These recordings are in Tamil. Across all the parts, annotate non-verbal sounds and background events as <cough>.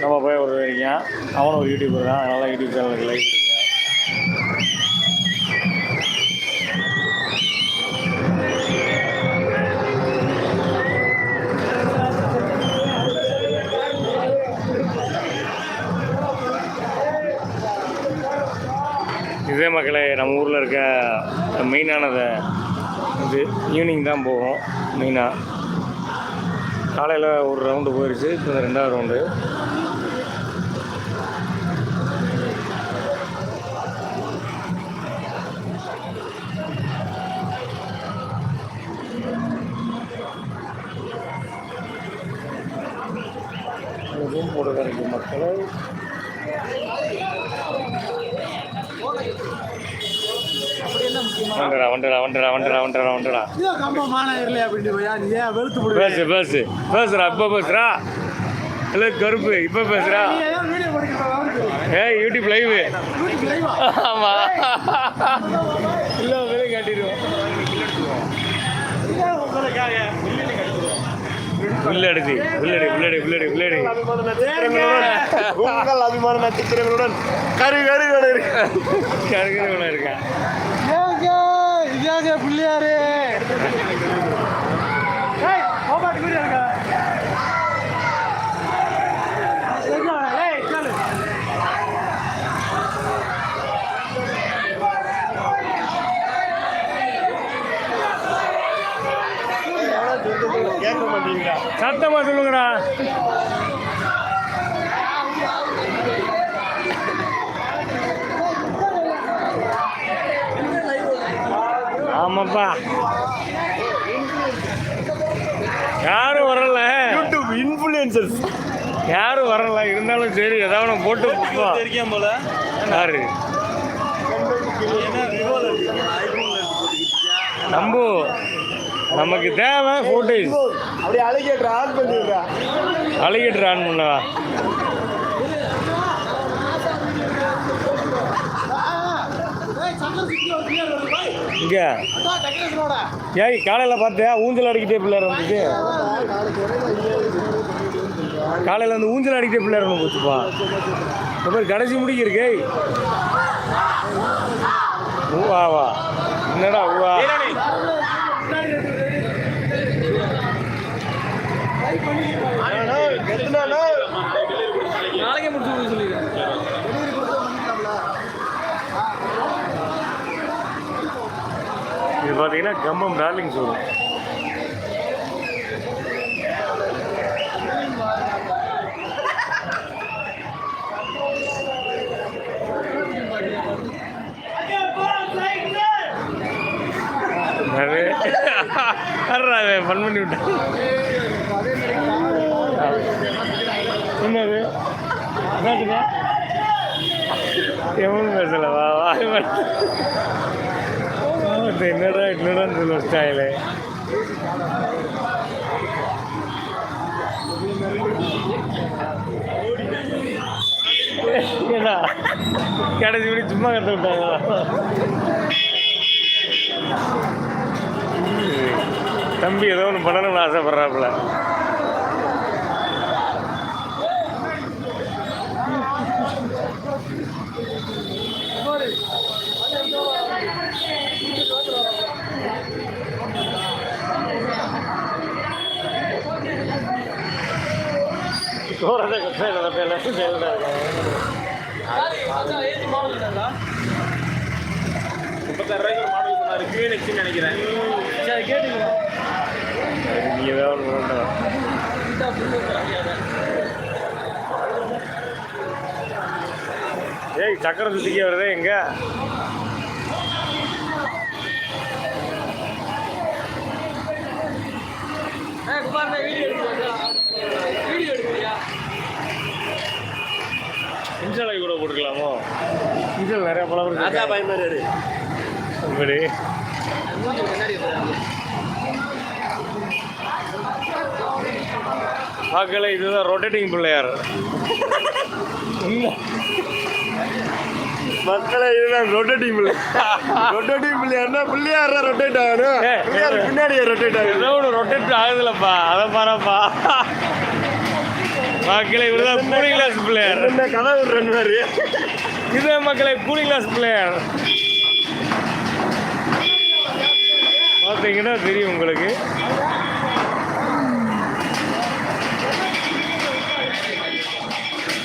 நம்ம போய் ஒரு இருக்கேன் அவனும் ஒரு யூடியூபர் தான் அதனால் யூடியூப் சேனலுக்கு லைக் இதே மக்களே நம்ம ஊரில் இருக்க மெயினானதை இது ஈவினிங் தான் போகும் மெயினாக காலையில் ஒரு ரவுண்டு போயிடுச்சு இப்போ ரெண்டாவது ரவுண்டு வந்துடா வந்துடா வந்துடா வந்துடா வந்துடா வந்துடா இதோ கம்பமான இல்லையா அப்படின்னு போயா? நீ ஏன் வெளுத்து போடுவே பேசு பேசு. பேசுறா இப்போ பேசுறா இல்லை கருப்பு இப்போ பேசுறா ஏய் யூடியூப் லைவ் ஆமா. இல்லை வேலை காட்டிடுவோம். புல்லடிச்சு புல்லடி புல்லடி புல்லடி புல்லடி உங்கள் அபிமான நட்சத்திரங்களுடன் கரு கரு கரு கருகிறவன இருக்கேன் ஏங்க இதாங்க பிள்ளையாரு ஏய் ஓபாட்டு வீடியோ இருக்கா ஏய் கேளு கேட்க மாட்டீங்களா சத்தமா சொல்லுங்கடா. ஆமாப்பா. யாரும் வரல. YouTube influencers. யாரும் வரல. இருந்தாலும் சரி ஏதாவது போட்டு. தெரியும் போல யாரு? நம்பு. நமக்கு தேவை ஃபோட்டோஸ் அப்படியே அழகேட்ரு ஆன் பண்ணிடுறா அழகிட்டு ஆன் பண்ணவா இங்கே. ஏய் காலையில் பார்த்தியா? ஊஞ்சல் அடிக்கிட்டே பிள்ளையார் வந்துச்சு காலையில் வந்து ஊஞ்சல் அடிக்கிட்டே பிள்ளையார் வந்து போச்சுப்பா. இந்த மாதிரி கடைசி முடிக்க இருக்கே ஊவா வா என்னடா ஊவா நாளைக்கே முடிச்சு சொல்லிடுறேன். இது பார்த்தீங்கன்னா கம்பம் டார்லிங் ஷோரூம் ஃபன் பண்ணி விட்டேன். என்னது? என்னதுங்க? எவனும் பேசலவா வாய் என்னடா என்னடா சொல்ல ஸ்டைலு ஏடா கடைசி முடி சும்மா கட்ட விட்டாங்களா தம்பி ஏதோ ஒன்று பண்ணணும்னு ஆசைப்பட்றாப்புல. போகிறத கஷ்டம் எல்லாத்தையும் செயல்தான் முப்பத்தாறு ரூபாய்க்கு ஒரு மாடல் சொன்னாரு நினைக்கிறேன் சரி நீங்கள் ஏய் சக்கரை சுத்திக்க வருதே எங்க குமார் வீடியோ எடுக்கிறீங்களா வீடியோ எடுக்கிறியா இன்ஸ்டாலை கூட போட்டுக்கலாமோ? இன்ஸ்டால் நிறைய பழம் ராஜா பாய் மாதிரி. இப்படி. பார்க்கல இதுதான் ரொட்டேட்டிங் பிள்ளையார். மக்களை இதுதான் ரொட்டேட்டிங் பிள்ளை. ரொட்டேட்டிங் பிள்ளையார்னா பிள்ளையார் ரொட்டேட் ஆகணும். ஏய், பிள்ளையார் பின்னாடி ரொட்டேட் ஆகணும். ஏதோ ஒன்று ரொட்டேட் ஆகுதுலப்பா. அதை பாருப்பா. மக்களே இவருதான் கூலிங் கிளாஸ் பிள்ளையார் என்ன கதை விடுறேன் மாதிரி இதே மக்களே கூலிங் கிளாஸ் பிள்ளையார் பார்த்தீங்கன்னா தெரியும் உங்களுக்கு.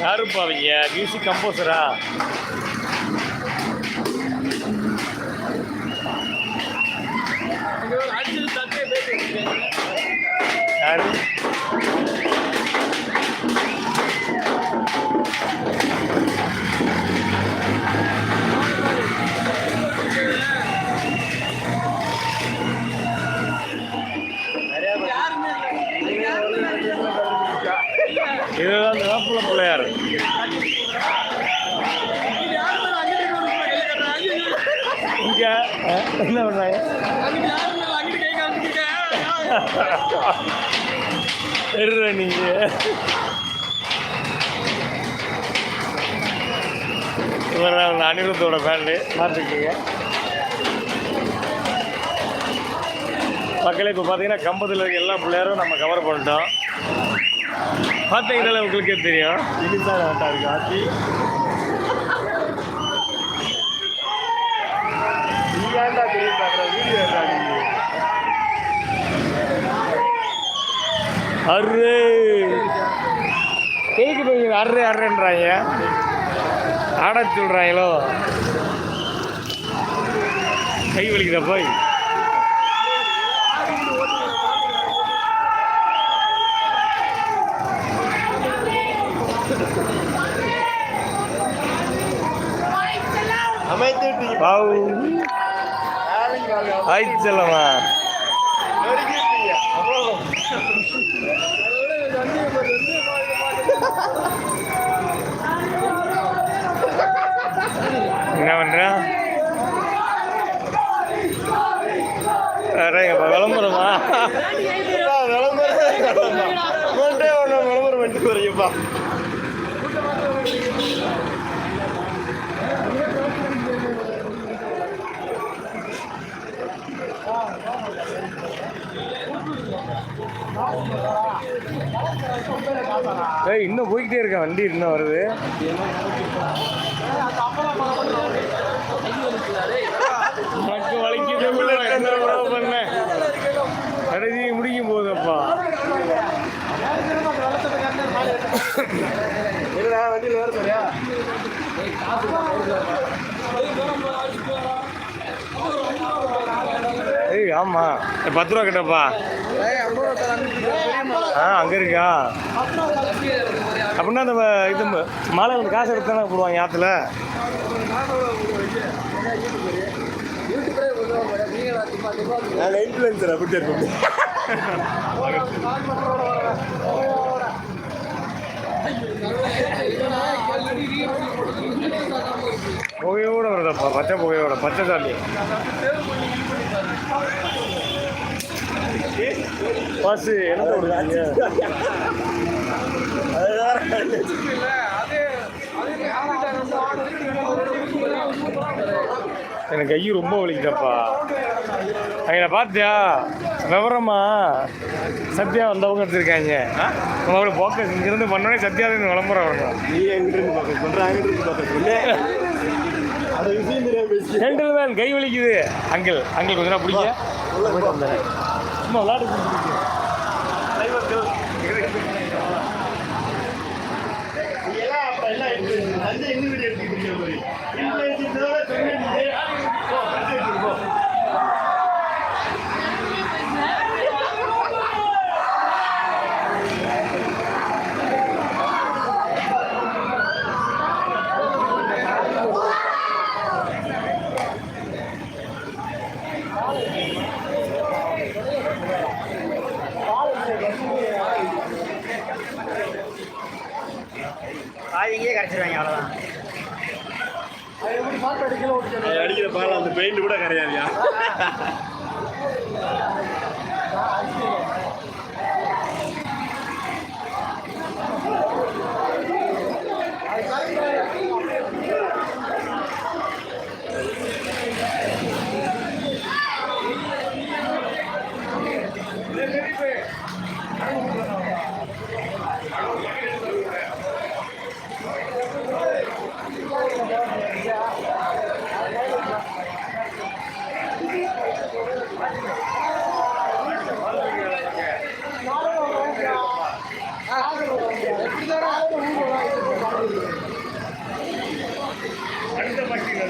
யாருப்பா அவங்க? மியூசிக் கம்போசரா யாரு? என்ன பண்ணாங்க அங்கிட்டு நீங்க. இவர் அனிருத்தோட பேண்டு மாற்றிருக்கீங்க மக்களே இப்போ பார்த்தீங்கன்னா கம்பத்தில் இருக்க எல்லா பிள்ளையாரும் நம்ம கவர் பண்ணிட்டோம். பார்த்தீங்கனால உங்களுக்கே தெரியும். இதுதான் நல்லா இருக்கு ஆச்சி நீ ஏன்டா தெரியும் பார்க்குற வீடியோ இருக்கா நீ அர்ரே. எதுக்கு போய் அர்ரே அர்றேன்றாங்க ஆட சொல்கிறாங்களோ கை வலிக்குதா போய்? அமைத்து விட்டீங்க பாவு என்ன பண்ணுறான் வரேங்கப்பா விளம்பரமா? விளம்பரம் உங்கள்கிட்ட ஒன்று விளம்பரம் பண்ணிட்டு வரீங்கப்பா ஏய் இன்னும் போய்கிட்டே இருக்கேன் வண்டி இன்னும் வருது. கடைசி முடிக்கும் போதப்பா. இல்லைடா வண்டியில் வர சரியா ஏய் ஆமா. ஏய், பத்து ரூபா கிட்டப்பா. ஆ அங்கே இருக்கா அப்படின்னா அந்த வ- இது மாலை வந்து காசு எடுத்து தானே போடுவாங்க ஆற்றுல நான் இன்ஃப்ளூயன்சர் அப்படி புகையோட வருதப்பா பச்சை புகையோட பச்சை சாமி பஸ் என்ன விடுறீங்க எனக்கு கை ரொம்ப வலிக்குதப்பா. அங்கே பார்த்தியா விவரமா? சத்யா வந்தவங்க எடுத்திருக்காங்க. அவங்களோட போக்கஸ் இங்கிருந்து பண்ணோடனே சத்யா விளம்பரம் வரணும். நீ எங்கிட்ட இருந்து பார்க்க சொல்ற? அங்கிட்ட இருந்து பார்க்க சொல்லு பேசி ஜென்டில்மேன் கை வலிக்குது அங்கிள் அங்கிள் கொஞ்ச நேரம் சும்மா விளையாட எல்லாம் என்ன வீடியோ எடுத்துக்கிறீங்க பால் அந்த பெயிண்ட் கூட கிடையாதுயா <laughs>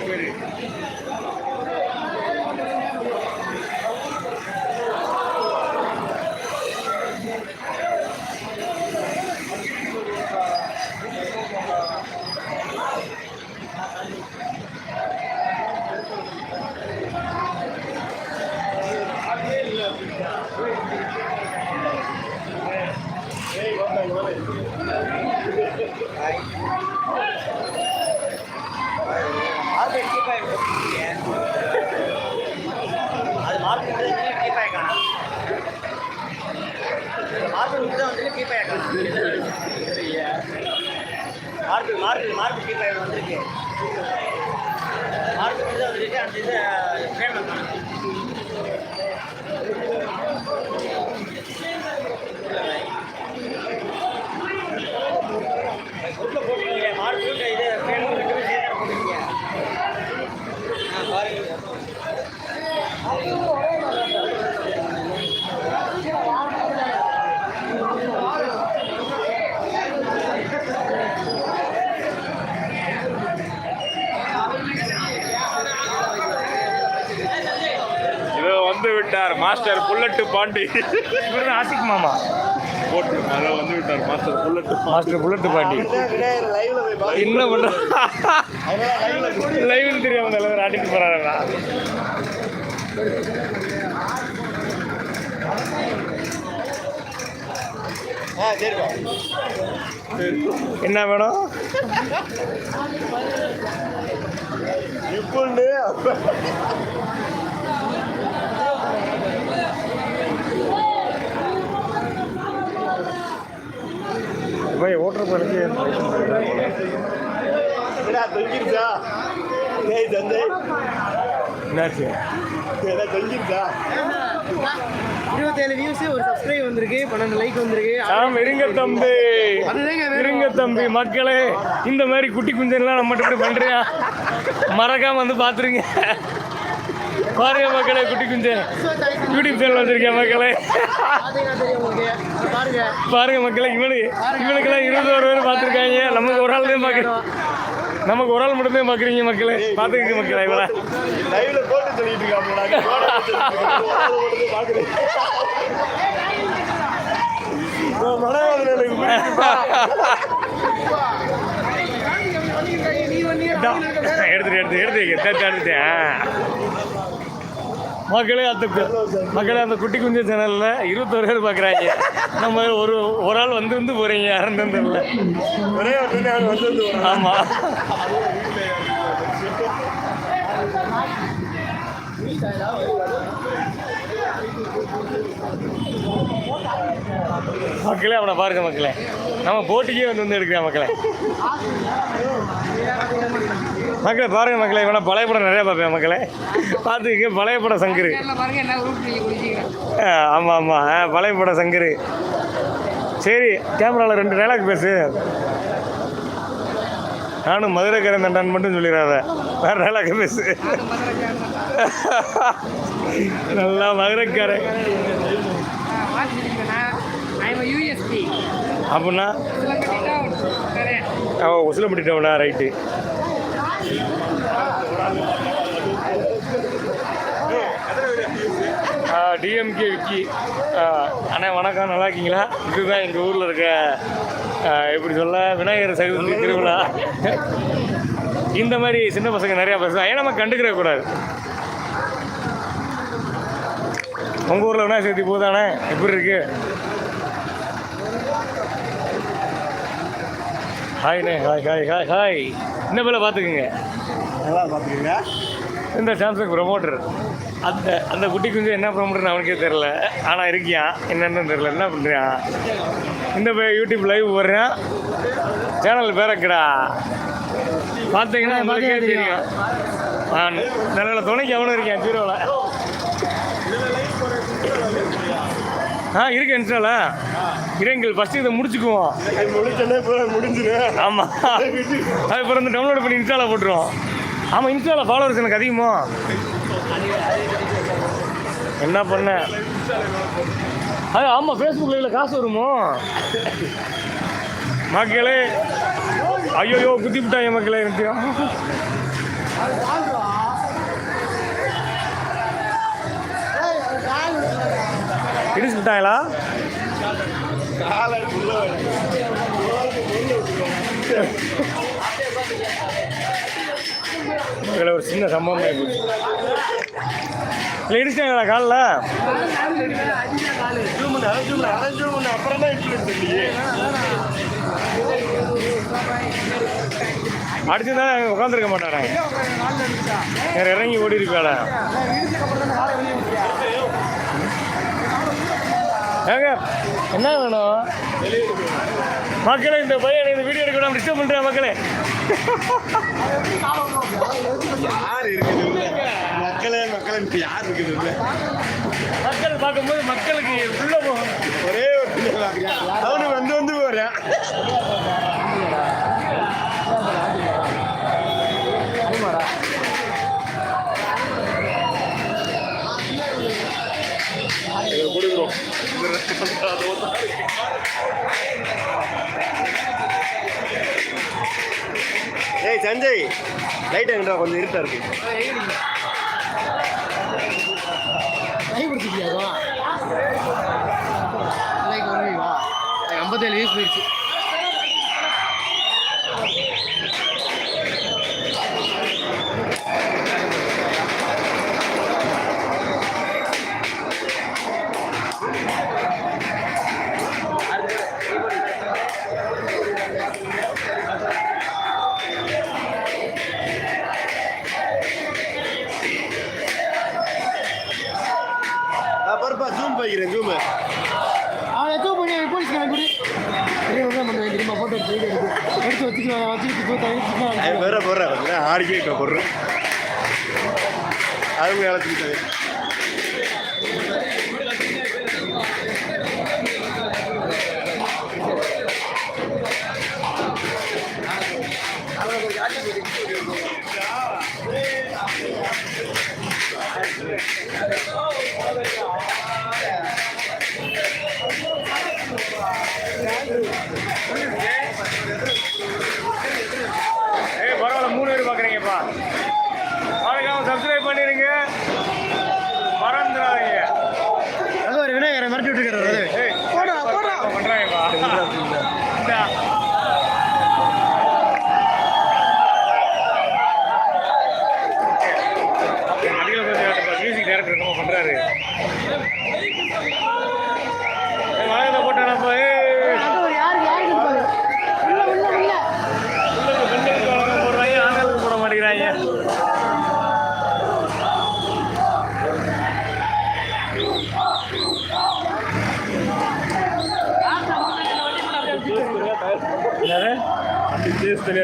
பட்டி மார்க்கெட் தான் வந்து கீப்பாக காணும் மார்க்கெட் மார்க்கெட் மார்க்கெட் கீப்பாக வந்திருக்கு. மார்க்கெட் தான் வந்துருக்கு அந்த இது ஃபேமஸ் உள்ள போட்டுருக்கீங்க மார்க்கெட் இது ஃபேமஸ் இருக்குது சேர்த்து போட்டுருக்கீங்க ஆ பாருங்க இதோ வந்து விட்டார். Master bullet Pandi. இவர் தான் ஆசிக் மாமா. போட்டு அதோ வந்து விட்டார். Master bullet master bullet Pandi. என்ன லைவ்னு தெரியாம இந்த அளவு ஆடிட்டு போறாருடா ஆ சரிப்பா என்ன வேணும்? போய் ஓட்டுற பழக்கி என்னடா தொங்கிருச்சா? டேய் தந்தை. என்னாச்சு? ஏதா தொங்கிருச்சா? இருபத்தேழு வியூஸ் ஒரு சப்ஸ்கிரைப் வந்திருக்கு பன்னெண்டு லைக் வந்திருக்கு. ஆம் இருங்க தம்பி. இருங்க தம்பி மக்களே. இந்த மாதிரி குட்டி குஞ்செல்லாம் நம்ம இப்படி பண்றியா? மறக்காம வந்து பாத்துருங்க. பாருங்க மக்களே குட்டி குஞ்சு. யூடியூப் சேனல் வச்சிருக்கேன் மக்களே. பாருங்க மக்களே இவனுக்கு இவனுக்கெல்லாம் இருபது பேர் பார்த்துருக்காங்க. நமக்கு ஒரு ஆள் தான் பார்க்குறோம் நமக்கு ஒரு ஆள் மட்டும் தான் பார்க்குறீங்க மக்களே. பார்த்துக்க மக்களே பிடிக்குப்பா. <laughs> எடுத்துட்டு எடுத்து எடுத்து எடுத்து எடுத்துட்டேன் மக்களே அந்த மக்களே அந்த குட்டி குஞ்சு சேனலில் இருபத்தோரு பேர் பார்க்குறாங்க நம்ம ஒரு ஒரு ஆள் வந்து வந்து போகிறீங்க யாருன்னு தெரியல ஒரே வந்து. ஆமாம் மக்களே அவனை பாருங்க மக்களே. நம்ம போட்டிக்கே வந்து வந்து எடுக்கிறேன் மக்களே. மக்களே பாருங்க மக்களே இவனை பழைய படம் நிறைய பார்ப்பேன் மக்களே. பார்த்துக்க பழைய படம் சங்கரு. ஆமாம் ஆமாம் பழைய படம் சங்கரு. சரி கேமராவில் ரெண்டு டைலாக் பேசு. நானும் மதுரைக்காரன் தண்டான் மட்டும் சொல்லிடாத. வேற டைலாக் பேசு. நல்லா மதுரைக்காரன். அப்படின்னா? ஓ உசிலம்பட்டிட்டவனா ரைட்டு டிஎம்கே விக்கி அண்ணா வணக்கம் நல்லா இருக்கீங்களா? இதுதான் எங்கள் ஊரில் இருக்க எப்படி சொல்ல விநாயகர் சதுர்த்தி திருவிழா. இந்த மாதிரி சின்ன பசங்க நிறையா பேசுவாங்க. ஏன் நம்ம கண்டுக்கிற கூடாது? உங்கள் ஊரில் விநாயகர் சதுர்த்தி போதானே எப்படி இருக்கு? ஹாய்ண்ணே ஹாய் ஹாய் ஹாய் ஹாய் என்ன பேல பார்த்துக்குங்க. நல்லா பார்த்துக்கோங்க. இந்த சாம்சங் ப்ரொமோட்டர் அந்த அந்த குட்டி குஞ்சு என்ன ப்ரொமோட்டர்னு அவனுக்கே தெரில ஆனால் இருக்கியான் என்னன்னு தெரில என்ன பண்ணுறான் இந்த பையன் யூடியூப் லைவ் போடுறான் சேனல் பேரக்கடா பார்த்தீங்கன்னா உங்களுக்கே தெரியும். ஆ நல்ல துணைக்கு அவனும் இருக்கேன் ஜீரோவில் ஆ இருக்கு இன்ஸ்டால. இரங்கல் ஃபஸ்ட்டு இதை முடிச்சுக்குவோம். முடிஞ்சிடும் ஆமாம் <laughs> அதுக்கப்புறம் வந்து டவுன்லோட் பண்ணி இன்ஸ்டாவில் போட்டுருவோம். ஆமாம் இன்ஸ்டாவில் ஃபாலோவர்ஸ் எனக்கு அதிகமோ. என்ன பண்ண? அது ஆமாம் ஃபேஸ்புக்கில் இல்லை காசு வருமோ? மக்களே ஐயோ குத்தி விட்டாங்க மக்களே எனக்கு. இடிச்சு விட்டாங்களா? இதில் ஒரு சின்ன சம்பவம் ஆகி இல்லை இடிச்சிட்டாங்களா காலில். ஜூம் தான் அடிச்சுருந்தா உட்காந்துருக்க மாட்டாரே வேறு இறங்கி ஓடி இருக்காள ஏங்க என்ன வேணும்? மக்களே இந்த பையன் இந்த வீடியோ எடுக்க டிஸ்டர்ப் பண்ணுறேன் மக்களே. யார் இருக்குது? மக்களே மக்களே இப்ப யார் இருக்குது? மக்கள் பார்க்கும்போது மக்களுக்கு உள்ள போகும். ஒரே ஒரு பிள்ளை பார்க்குறேன் அவனு வந்து வந்து போறேன் கொடுக்குறோம் ஏய் சஞ்சய் லைட் எங்கிட்ட கொஞ்சம் இருட்டா இருக்கு கை பிடிச்சிக்கியா ஐம்பத்தேழு வயசு போயிடுச்சு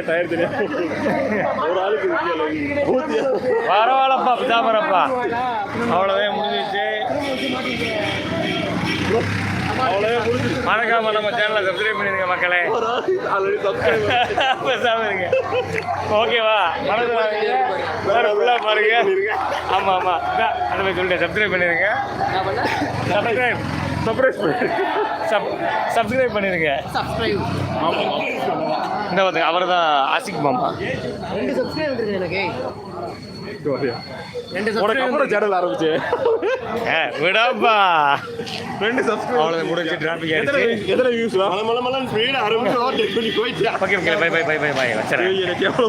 டயர் தெரியா ஒரு ஆளுக்கு பரவாயில்லப்பா பிதாபரப்பா முடிஞ்சிச்சு. அவ்வளோவே முடிஞ்சு மறக்காம நம்ம சேனலை சப்ஸ்கிரைப் பண்ணிடுங்க மக்களே. சப்ஸ்கிரைப் பேசாம இருங்க. ஓகேவா மறந்துடாதீங்க. பாருங்க. ஆமாம் ஆமாம் அந்த மாதிரி சொல்லிட்டேன். சப்ஸ்கிரைப் பண்ணிடுங்க சப்ஸ்கிரைப் சர்ப்ரைஸ் பண்ணி சப் சப்ஸ்கிரைப் பண்ணிடுங்க சப்ஸ்கிரைப் இந்த பார்த்து அவர் தான் ஆசிக் மாமா. ரெண்டு சப்ஸ்கிரைப் இருக்கு எனக்கு. உனக்கு அப்புறம் சப்ஸ்கிரைப் சேனல் ஆரம்பிச்சு. ஏ விடாப்பா ரெண்டு சப்ஸ்கிரைப் அவ்வளோதான் முடிஞ்சு டிராஃபிக் ஆயிடுச்சு. எத்தனை வியூஸ் மலை மலை மலைன்னு ஸ்பீட் ஆரம்பிச்சு ஓட்டி பண்ணி போயிட்டா okay okay bye bye bye bye bye வச்சுறேன். எனக்கு எவ்வளோ